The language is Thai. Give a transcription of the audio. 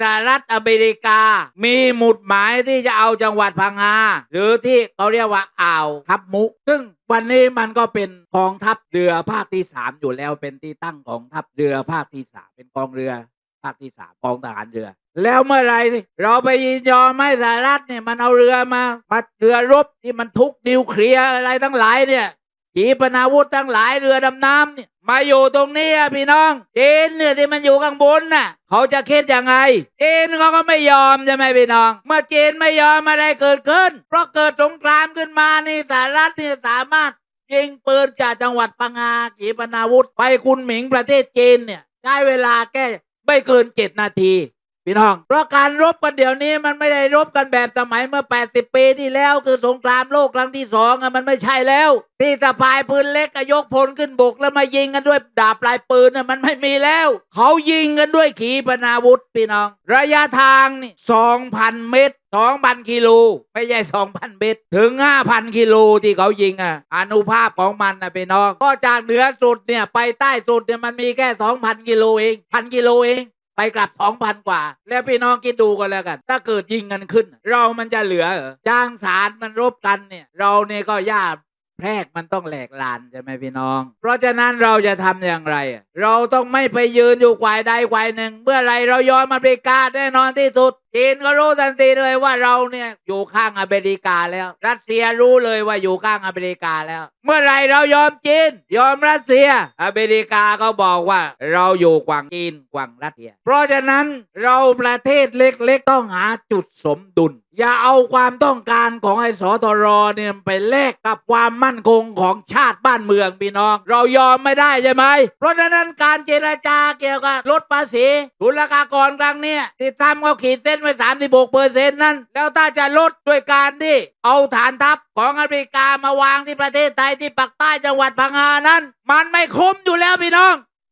สหรัฐอเมริกา มีหมุดหมายที่จะเอาจังหวัดพังงาหรือที่เขาเรียกว่าอ่าวทับมุซึ่งวันนี้มันก็เป็นกองทัพเรือภาคที่สามอยู่แล้วเป็นที่ตั้งของทัพเรือภาคที่สามเป็นกองเรือภาคที่สามกองทหารเรือ แล้วเมื่อไรเราไปยินยอมให้สหรัฐเนี่ยมันเอาเรือมามาเรือรบที่มันทุกนิวเคลียร์อะไรทั้งหลายเนี่ย ขีปนาวุธทั้งหลายเรือดำน้ำเนี่ยมาอยู่ตรงนี้อะพี่น้องจีนเนี่ยที่มันอยู่ข้างบนน่ะ เขาจะคิดยังไงจีนเขาก็ไม่ยอมใช่ไหมพี่น้อง เมื่อจีนไม่ยอมอะไรเกิดขึ้น เพราะเกิดสงครามขึ้นมานี่สหรัฐเนี่ยสามารถยิงปืนจากจังหวัดปังงาขีปนาวุธไปคุณหมิงประเทศจีนเนี่ยใช้เวลาแค่ไม่เกินเจ็ดนาที พี่น้อง เพราะการรบกันเดี๋ยวนี้มันไม่ได้รบกันแบบสมัยเมื่อ 80 ปีที่แล้ว คือสงครามโลกครั้งที่สองอะมันไม่ใช่แล้ว ที่สะพายปืนเล็กก็ยกพลขึ้นบกแล้วมายิงกันด้วยดาบปลายปืนน่ะมันไม่มีแล้ว เขายิงกันด้วยขีปนาวุธพี่น้อง ระยะทางนี่2,000 เมตร2,000กิโลไม่ใช่2,000เมตรถึง 5,000กิโลที่เขายิงอะอนุภาพของมันนะพี่น้อง ก็จากเหนือสุดเนี่ยไปใต้สุดเนี่ยมันมีแค่2,000กิโลเองพันกิโลเอง ไปกลับของพันกว่า แล้วพี่น้องคิดดูกันแล้วกัน ถ้าเกิดยิงกันขึ้น เรามันจะเหลือเหรอจ้างสารมันรบกันเนี่ย เราเนี่ยก็ยากแพรกมันต้องแหลกลานใช่ไหมพี่น้อง เพราะฉะนั้นเราจะทำอย่างไร เราต้องไม่ไปยืนอยู่ควายใดควายหนึ่ง เมื่อไรเรายอมอเมริกาแน่นอนที่สุด จีนก็รู้ทันทีเลยว่าเราเนี่ยอยู่ข้างอเมริกาแล้ว รัสเซียรู้เลยว่าอยู่ข้างอเมริกาแล้ว เมื่อไรเรายอมจีน ยอมรัสเซีย อเมริกาก็บอกว่าเราอยู่กว่างจีนกว่างรัสเซีย เพราะฉะนั้นเราประเทศเล็กๆ ต้องหาจุดสมดุล อย่าเอาความต้องการของไอ้สทรเนี่ยไปแลกกับความมั่นคงของชาติบ้านเมืองพี่น้อง เรายอมไม่ได้ใช่ไหมเพราะฉะนั้นการเจรจาเกี่ยวกับลดภาษีทุนราคากรครั้งเนี้ยที่ทำเขาขีดเส้นไว้36เปอร์เซ็นต์นั้น แล้วถ้าจะลดด้วยการที่เอาฐานทัพของอเมริกามาวางที่ประเทศไทยที่ปักใต้จังหวัดพังงานั้น มันไม่คุ้มอยู่แล้วพี่น้อง